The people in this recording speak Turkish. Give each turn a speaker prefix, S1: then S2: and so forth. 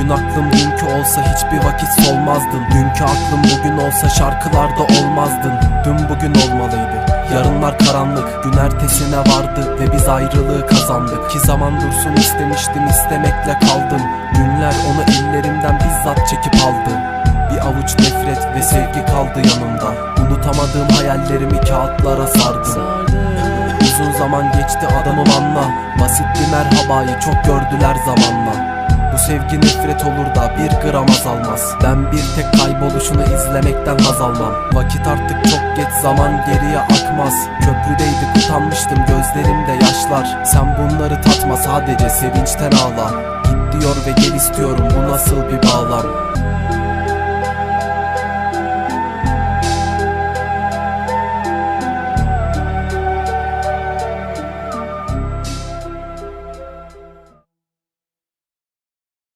S1: aklım dünkü olsa hiçbir vakit solmazdın. Dünkü aklım bugün olsa şarkılarda olmazdın. Dün bugün olmalıydı. Yarınlar karanlık gün ertesine vardı Ve biz ayrılığı kazandık. Ki zaman dursun istemiştim istemekle kaldım. Günler onu ellerimden bizzat çekip aldı. Bir avuç nefret ve sevgi kaldı yanımda. Unutamadığım hayallerimi kağıtlara sardım. Uzun zaman geçti adamım anla. Basit bir merhabayı çok gördüler zamanla sevgi nefret olur da bir gram azalmaz. Ben bir tek kayboluşunu izlemekten haz almam. Vakit artık çok geç zaman geriye akmaz. Köprüdeydik utanmıştım gözlerimde yaşlar. Sen bunları tatma sadece sevinçten ağla. Git diyor ve gel istiyorum bu nasıl bir bağlam